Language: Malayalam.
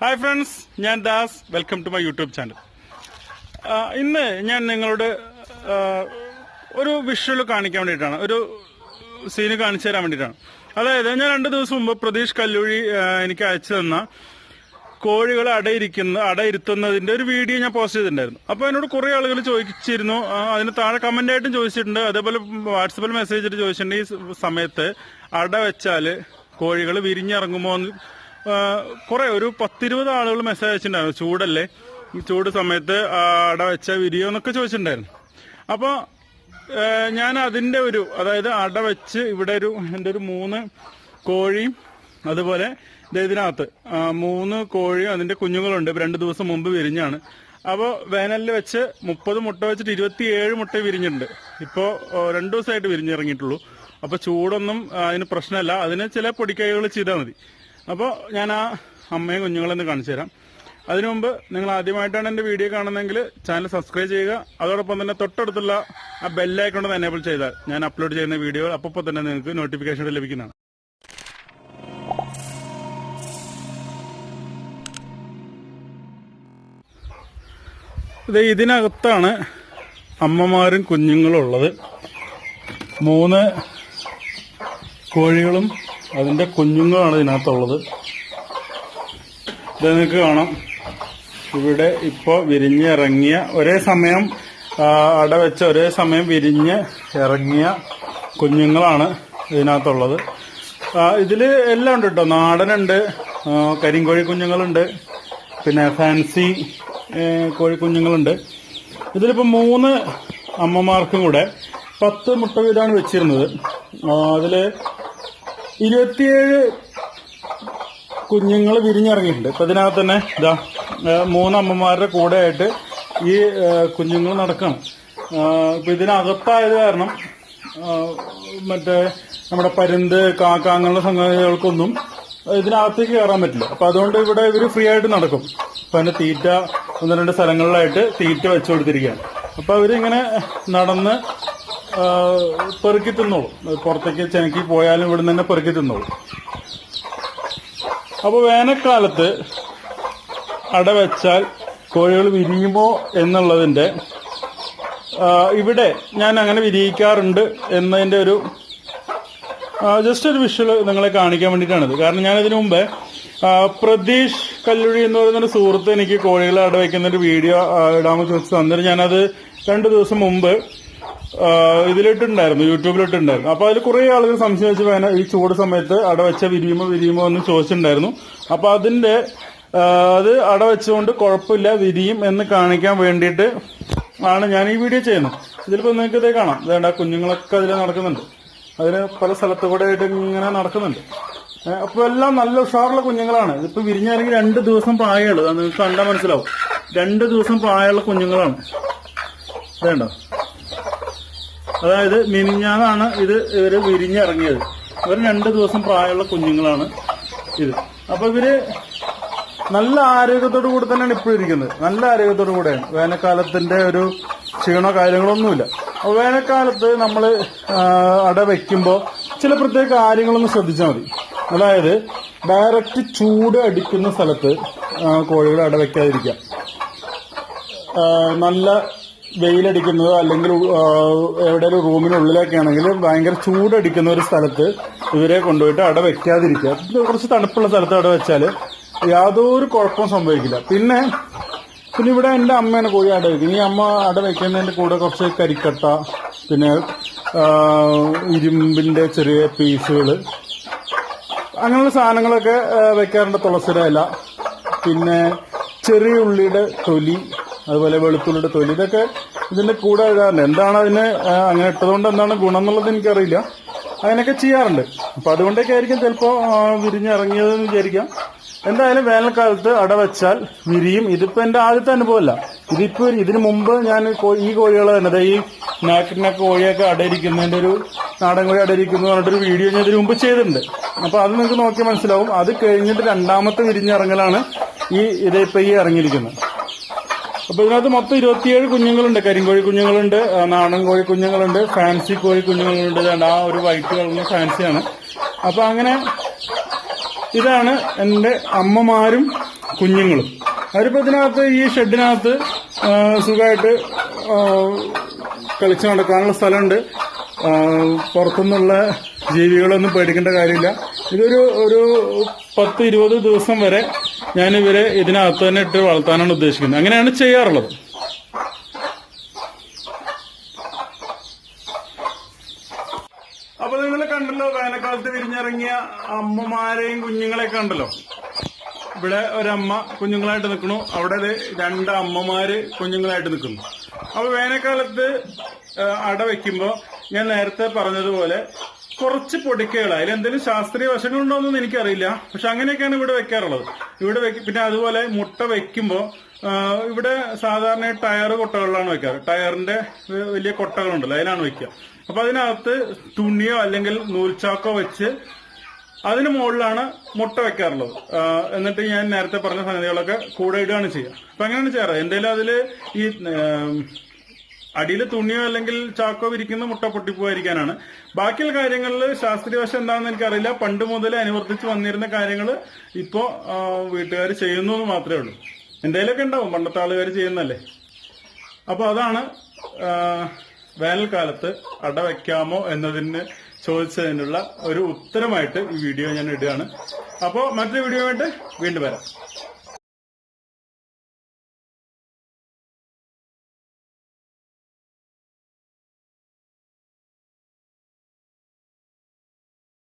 ഹായ് ഫ്രണ്ട്സ് ഞാൻ Das. Welcome to my YouTube channel ഇന്ന് ഞാൻ നിങ്ങളോട് ഒരു വിഷ്വൽ കാണിക്കാൻ വേണ്ടിയിട്ടാണ്. ഒരു സീന് കാണിച്ചു തരാൻ വേണ്ടിയിട്ടാണ്. അതായത് ഞാൻ രണ്ട് ദിവസം മുമ്പ് പ്രതീഷ് കല്ലൂഴി എനിക്ക് അയച്ചു തന്ന കോഴികളെ അടയിരിക്കുന്ന അടയിരുത്തുന്നതിന്റെ ഒരു വീഡിയോ ഞാൻ പോസ്റ്റ് ചെയ്തിട്ടുണ്ടായിരുന്നു. അപ്പോൾ എന്നോട് കുറേ ആളുകൾ ചോദിച്ചിരുന്നു. അതിന് താഴെ കമന്റ് ആയിട്ടും ചോദിച്ചിട്ടുണ്ട്. അതേപോലെ വാട്സപ്പിൽ മെസ്സേജ് ഇട്ട് ചോദിച്ചിട്ടുണ്ട്. ഈ സമയത്ത് അട വെച്ചാൽ കോഴികൾ വിരിഞ്ഞിറങ്ങുമോ എന്ന് കുറെ ഒരു പത്തിരുപത് ആളുകൾ മെസ്സേജ് അയച്ചിട്ടുണ്ടായിരുന്നു. ചൂടല്ലേ? ചൂട് സമയത്ത് അട വെച്ച വിരിയോ എന്നൊക്കെ ചോദിച്ചിട്ടുണ്ടായിരുന്നു. അപ്പോൾ ഞാൻ അതിന്റെ ഒരു അതായത് അട വെച്ച് ഇവിടെ ഒരു എന്റെ ഒരു മൂന്ന് കോഴിയും അതുപോലെ ഇതിനകത്ത് മൂന്ന് കോഴിയും അതിന്റെ കുഞ്ഞുങ്ങളുണ്ട്. രണ്ട് ദിവസം മുമ്പ് വിരിഞ്ഞാണ്. അപ്പോൾ വേനലിൽ വെച്ച് മുപ്പത് മുട്ട വെച്ചിട്ട് ഇരുപത്തിയേഴ് മുട്ട വിരിഞ്ഞിട്ടുണ്ട്. ഇപ്പോൾ രണ്ടു ദിവസമായിട്ട് വിരിഞ്ഞിറങ്ങിയിട്ടുള്ളൂ. അപ്പോൾ ചൂടൊന്നും അതിന് പ്രശ്നമല്ല. അതിന് ചില പൊടിക്കൈകൾ ചെയ്താൽ മതി. അപ്പോൾ ഞാൻ ആ അമ്മയും കുഞ്ഞുങ്ങളെന്ന് കാണിച്ചു തരാം. അതിനു മുമ്പ് നിങ്ങൾ ആദ്യമായിട്ടാണ് എന്റെ വീഡിയോ കാണുന്നതെങ്കിൽ ചാനൽ സബ്സ്ക്രൈബ് ചെയ്യുക. അതോടൊപ്പം തന്നെ തൊട്ടടുത്തുള്ള ആ ബെല്ലായിക്കൊണ്ട് എനേബിൾ ചെയ്താൽ ഞാൻ അപ്ലോഡ് ചെയ്യുന്ന വീഡിയോ അപ്പോൾ തന്നെ നിങ്ങൾക്ക് നോട്ടിഫിക്കേഷൻ ലഭിക്കുന്നതാണ്. ഇത് ഇതിനകത്താണ് അമ്മമാരും കുഞ്ഞുങ്ങളും ഉള്ളത്. മൂന്ന് കോഴികളും അതിന്റെ കുഞ്ഞുങ്ങളാണ് ഇതിനകത്തുള്ളത്. ഇത് നിങ്ങൾക്ക് കാണാം. ഇവിടെ ഇപ്പോ വിരിഞ്ഞിറങ്ങിയ ഒരേ സമയം അട വെച്ച ഒരേ സമയം വിരിഞ്ഞ് ഇറങ്ങിയ കുഞ്ഞുങ്ങളാണ് ഇതിനകത്തുള്ളത്. ഇതിൽ എല്ലാം ഉണ്ട് കേട്ടോ നാടനുണ്ട് കരിങ്കോഴി കുഞ്ഞുങ്ങളുണ്ട് പിന്നെ ഫാൻസി കോഴി കോഴിക്കുഞ്ഞുങ്ങളുണ്ട് ഇതിലിപ്പോൾ മൂന്ന് അമ്മമാർക്കും കൂടെ പത്ത് മുട്ട വീതമാണ് വെച്ചിരുന്നത്. അതിൽ ഇരുപത്തിയേഴ് കുഞ്ഞുങ്ങൾ വിരിഞ്ഞിറങ്ങിയിട്ടുണ്ട്. ഇപ്പം ഇതിനകത്ത് തന്നെ ഇതാ മൂന്നമ്മമാരുടെ കൂടെയായിട്ട് ഈ കുഞ്ഞുങ്ങൾ നടക്കണം. ഇപ്പം ഇതിനകത്തായത് കാരണം മറ്റേ നമ്മുടെ പരുന്ത് കാക്ക അങ്ങനെയുള്ള സംഗതികൾക്കൊന്നും ഇതിനകത്തേക്ക് കയറാൻ പറ്റില്ല. അപ്പം അതുകൊണ്ട് ഇവിടെ ഇവർ ഫ്രീ ആയിട്ട് നടക്കും. അപ്പം അതിന്റെ തീറ്റ ഒന്ന് രണ്ട് സ്ഥലങ്ങളിലായിട്ട് തീറ്റ വെച്ചു കൊടുത്തിരിക്കുകയാണ്. അപ്പോൾ അവരിങ്ങനെ നടന്ന് പെറുക്കി തിന്നോളും. പുറത്തേക്ക് ചെനക്കി പോയാലും ഇവിടെ തന്നെ പെറുക്കി തിന്നോളും. അപ്പോൾ വേനൽക്കാലത്ത് അട വെച്ചാൽ കോഴികൾ വിരിയുമോ എന്നുള്ളതിന്റെ ഇവിടെ ഞാൻ അങ്ങനെ വിരിയിക്കാറുണ്ട് എന്നതിന്റെ ഒരു ജസ്റ്റ് ഒരു വിഷ്വൽ നിങ്ങളെ കാണിക്കാൻ വേണ്ടിയിട്ടാണിത്. കാരണം ഞാൻ ഇതിനു മുമ്പേ പ്രതീഷ് കല്ലുഴി എന്ന് പറയുന്നൊരു സുഹൃത്ത് എനിക്ക് കോഴികളെ അട വയ്ക്കുന്ന ഒരു വീഡിയോ ഇടാമെന്ന് ചോദിച്ചു തന്നിട്ട് ഞാനത് രണ്ടു ദിവസം മുമ്പ് ഇതിലിട്ടുണ്ടായിരുന്നു യൂട്യൂബിലിട്ടുണ്ടായിരുന്നു. അപ്പൊ അതിൽ കുറെ ആളുകൾ സംശയിച്ചു വേന ഈ ചൂട് സമയത്ത് അട വെച്ച വിരിയുമോ വിരിയുമോ എന്ന് ചോദിച്ചിട്ടുണ്ടായിരുന്നു. അപ്പൊ അതിന്റെ അത് അട വെച്ചുകൊണ്ട് കുഴപ്പമില്ല വിരിയും എന്ന് കാണിക്കാൻ വേണ്ടിയിട്ട് ആണ് ഞാൻ ഈ വീഡിയോ ചെയ്യുന്നത്. ഇതിലിപ്പോ നിങ്ങൾക്ക് ഇതേ കാണാം. വേണ്ട കുഞ്ഞുങ്ങളൊക്കെ അതിൽ നടക്കുന്നുണ്ട്. അതിന് പല സ്ഥലത്തു കൂടെ ആയിട്ട് ഇങ്ങനെ നടക്കുന്നുണ്ട്. അപ്പോൾ അപ്പൊ എല്ലാം നല്ല ഉഷാറുള്ള കുഞ്ഞുങ്ങളാണ്. ഇതിപ്പോ വിരിഞ്ഞാണെങ്കിൽ രണ്ട് ദിവസം പ്രായമുള്ളൂ. അത് നിങ്ങൾക്ക് കണ്ടാൽ മനസ്സിലാവും. രണ്ട് ദിവസം പ്രായമുള്ള കുഞ്ഞുങ്ങളാണ്. വേണ്ട അതായത് മിനിഞ്ഞാന്നാണ് ഇത് ഇവർ വിരിഞ്ഞിറങ്ങിയത്. ഇവർ രണ്ട് ദിവസം പ്രായമുള്ള കുഞ്ഞുങ്ങളാണ് ഇത്. അപ്പൊ ഇവർ നല്ല ആരോഗ്യത്തോടു കൂടി തന്നെയാണ് ഇപ്പോഴും ഇരിക്കുന്നത്. നല്ല ആരോഗ്യത്തോടു കൂടെയാണ്. വേനൽക്കാലത്തിന്റെ ഒരു ക്ഷീണോ കാര്യങ്ങളൊന്നുമില്ല. അപ്പൊ വേനൽക്കാലത്ത് നമ്മൾ അട വെക്കുമ്പോൾ ചില പ്രത്യേക കാര്യങ്ങളൊന്ന് ശ്രദ്ധിച്ചാൽ മതി. അതായത് ഡയറക്റ്റ് ചൂട് അടിക്കുന്ന സ്ഥലത്ത് കോഴികളെ അട വെക്കാതിരിക്കുക. നല്ല വെയിലടിക്കുന്നത് അല്ലെങ്കിൽ എവിടെയെങ്കിലും റൂമിനുള്ളിലൊക്കെ ആണെങ്കിൽ ഭയങ്കര ചൂടടിക്കുന്ന ഒരു സ്ഥലത്ത് ഇവരെ കൊണ്ടുപോയിട്ട് അവിടെ വെക്കാതിരിക്കുക. കുറച്ച് തണുപ്പുള്ള സ്ഥലത്ത് അവിടെ വെച്ചാൽ യാതൊരു കുഴപ്പവും സംഭവിക്കില്ല. പിന്നെ പിന്നെ ഇവിടെ എന്റെ അമ്മയാണ് കോഴി അട വയ്ക്കും ഈ അമ്മ അട വയ്ക്കുന്നതിന്റെ കൂടെ കുറച്ച് കരിക്കട്ട പിന്നെ ഇരുമ്പിന്റെ ചെറിയ പീസുകൾ അങ്ങനെയുള്ള സാധനങ്ങളൊക്കെ വെക്കാറുണ്ട്. തുളസിയുടെ ഇല പിന്നെ ചെറിയ ഉള്ളിയുടെ തൊലി അതുപോലെ വെളുത്തുള്ളിയുടെ തൊലി. ഇതൊക്കെ ഇതിന്റെ കൂടെ എഴുതാറുണ്ട് എന്താണ് അതിന് അങ്ങനെ ഇട്ടതുകൊണ്ട് എന്താണ് ഗുണം എന്നുള്ളത് എനിക്കറിയില്ല. അങ്ങനെയൊക്കെ ചെയ്യാറുണ്ട്. അപ്പൊ അതുകൊണ്ടൊക്കെ ആയിരിക്കും ചിലപ്പോ ആ, വിരിഞ്ഞിറങ്ങിയതെന്ന് വിചാരിക്കാം. എന്തായാലും വേനൽക്കാലത്ത് അട വെച്ചാൽ വിരിയും. ഇതിപ്പോ എന്റെ ആദ്യത്തെ അനുഭവമല്ല. ഇതിപ്പോ ഇതിനു മുമ്പ് ഞാൻ ഈ കോഴികളെ തന്നെ ഈ നാക്കിനൊക്കെ കോഴിയൊക്കെ അടയിരിക്കുന്നതിന്റെ ഒരു നാടൻ കോഴി അടയിരിക്കുന്നു പറഞ്ഞിട്ടൊരു വീഡിയോ ഞാൻ ഇതിനു മുമ്പ് ചെയ്തിട്ടുണ്ട്. അപ്പൊ അത് നിങ്ങൾക്ക് നോക്കിയാൽ മനസ്സിലാവും. അത് കഴിഞ്ഞിട്ട് രണ്ടാമത്തെ വിരിഞ്ഞിറങ്ങലാണ് ഈ ഇതിപ്പോ ഈ ഇറങ്ങിയിരിക്കുന്നത്. അപ്പൊ ഇതിനകത്ത് മൊത്തം ഇരുപത്തിയേഴ് കുഞ്ഞുങ്ങളുണ്ട്. കരിങ്കോഴി കുഞ്ഞുങ്ങളുണ്ട് നാടൻ കോഴി കുഞ്ഞുങ്ങളുണ്ട് ഫാൻസി കോഴി കുഞ്ഞുങ്ങളുണ്ട്. ആ ഒരു വൈറ്റ് കളറിന് ഫാൻസിയാണ്. അപ്പൊ അങ്ങനെ ഇതാണ് എന്റെ അമ്മമാരും കുഞ്ഞുങ്ങളും. അവരിപ്പോ ഇതിനകത്ത് ഈ ഷെഡിനകത്ത് സുഖമായിട്ട് കളിച്ചു നടക്കാനുള്ള സ്ഥലമുണ്ട്. പുറത്തുനിന്നുള്ള ജീവികളൊന്നും പേടിക്കേണ്ട കാര്യമില്ല. ഇതൊരു ഒരു പത്ത് ഇരുപത് ദിവസം വരെ ഞാൻ ഇവരെ ഇതിനകത്ത് തന്നെ ഇട്ട് വളർത്താനാണ് ഉദ്ദേശിക്കുന്നത്. അങ്ങനെയാണ് ചെയ്യാറുള്ളത്. അപ്പൊ നിങ്ങൾ കണ്ടല്ലോ വേനൽക്കാലത്ത് വിരിഞ്ഞിറങ്ങിയ അമ്മമാരെയും കുഞ്ഞുങ്ങളെയും കണ്ടല്ലോ? ഇവിടെ ഒരമ്മ കുഞ്ഞുങ്ങളായിട്ട് നിൽക്കണു അവിടെ രണ്ട് അമ്മമാര് കുഞ്ഞുങ്ങളായിട്ട് നിൽക്കുന്നു. അപ്പൊ വേനൽക്കാലത്ത് അട വെക്കുമ്പോ ഞാൻ നേരത്തെ പറഞ്ഞതുപോലെ കുറച്ച് പൊടിക്കകൾ അതിൽ എന്തെങ്കിലും ശാസ്ത്രീയ വശങ്ങളുണ്ടോയെന്നൊന്നും എനിക്കറിയില്ല. പക്ഷെ അങ്ങനെയൊക്കെയാണ് ഇവിടെ വെക്കാറുള്ളത്. ഇവിടെ വെക്ക പിന്നെ അതുപോലെ മുട്ട വെക്കുമ്പോ ആ, ഇവിടെ സാധാരണ ടയർ കൊട്ടകളിലാണ് വെക്കാറ്. ടയറിന്റെ വലിയ കൊട്ടകളുണ്ടല്ലോ അതിലാണ് വെക്കുക. അപ്പൊ അതിനകത്ത് തുണിയോ അല്ലെങ്കിൽ നൂൽച്ചാക്കോ വെച്ച് അതിന് മുകളിലാണ് മുട്ട വെക്കാറുള്ളത്. എന്നിട്ട് ഞാൻ നേരത്തെ പറഞ്ഞ സംഗതികളൊക്കെ കൂടെ ഇടുകയാണ് ചെയ്യുക. അപ്പൊ അങ്ങനെയാണ് ചെയ്യാറ്. എന്തെങ്കിലും അതിൽ ഈ അടിയിൽ തുണിയോ അല്ലെങ്കിൽ ചാക്കോ വിരിക്കുന്ന മുട്ട പൊട്ടിപ്പോയിരിക്കാനാണ്. ബാക്കിയുള്ള കാര്യങ്ങളിൽ ശാസ്ത്രീയ വശം എന്താണെന്ന് എനിക്കറിയില്ല. പണ്ട് മുതൽ അനുവർത്തിച്ച് വന്നിരുന്ന കാര്യങ്ങൾ ഇപ്പോ വീട്ടുകാർ ചെയ്യുന്നു എന്ന് മാത്രമേ ഉള്ളൂ. എന്തെങ്കിലുമൊക്കെ ഉണ്ടാവും. പണ്ടത്തെ ആളുകാർ ചെയ്യുന്നല്ലേ അപ്പൊ അതാണ് വേനൽക്കാലത്ത് അട വയ്ക്കാമോ എന്നതിന് ചോദിച്ചതിനുള്ള ഒരു ഉത്തരമായിട്ട് ഈ വീഡിയോ ഞാൻ ഇടുകയാണ്. അപ്പോൾ മറ്റൊരു വീഡിയോ വീണ്ടും വരാം.